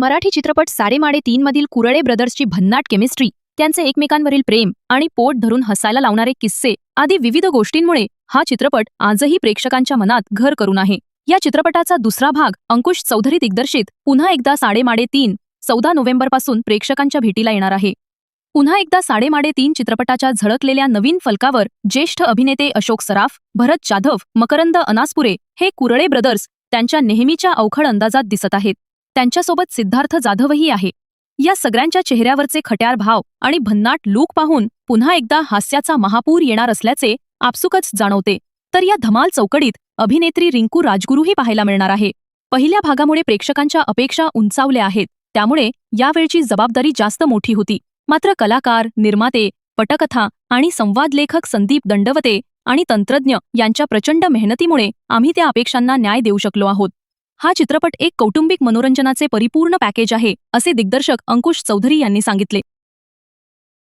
मराठी चित्रपट साडेमाडे तीन मधील कुरळे ब्रदर्सची भन्नाट केमिस्ट्री त्यांचे एकमेकांवरील प्रेम आणि पोट धरून हसायला लावणारे किस्से आदी विविध गोष्टींमुळे हा चित्रपट आजही प्रेक्षकांच्या मनात घर करून आहे. या चित्रपटाचा दुसरा भाग अंकुश चौधरी दिग्दर्शित पुन्हा एकदा साडेमाडे तीन चौदा नोव्हेंबरपासून प्रेक्षकांच्या भेटीला येणार आहे. पुन्हा एकदा साडेमाडे तीन चित्रपटाच्या झळकलेल्या नवीन फलकावर ज्येष्ठ अभिनेते अशोक सराफ भरत जाधव मकरंद अनासपुरे हे कुरळे ब्रदर्स त्यांच्या नेहमीच्या अवखळ अंदाजात दिसत आहेत. त्यांच्यासोबत सिद्धार्थ जाधवही आहे. या सगळ्यांच्या चेहऱ्यावरचे खट्यार भाव आणि भन्नाट लूक पाहून पुन्हा एकदा हास्याचा महापूर येणार असल्याचे आपसुकच जाणवते. तर या धमाल चौकडीत अभिनेत्री रिंकू राजगुरूही पाहायला मिळणार आहे. पहिल्या भागामुळे प्रेक्षकांच्या अपेक्षा उंचावल्या आहेत. त्यामुळे यावेळची जबाबदारी जास्त मोठी होती. मात्र कलाकार निर्माते पटकथा आणि संवाद लेखक संदीप दंडवते आणि तंत्रज्ञ यांच्या प्रचंड मेहनतीमुळे आम्ही त्या अपेक्षांना न्याय देऊ शकलो आहोत. हा चित्रपट एक कौटुंबिक मनोरंजनाचे परिपूर्ण पॅकेज आहे असे दिग्दर्शक अंकुश चौधरी यांनी सांगितले.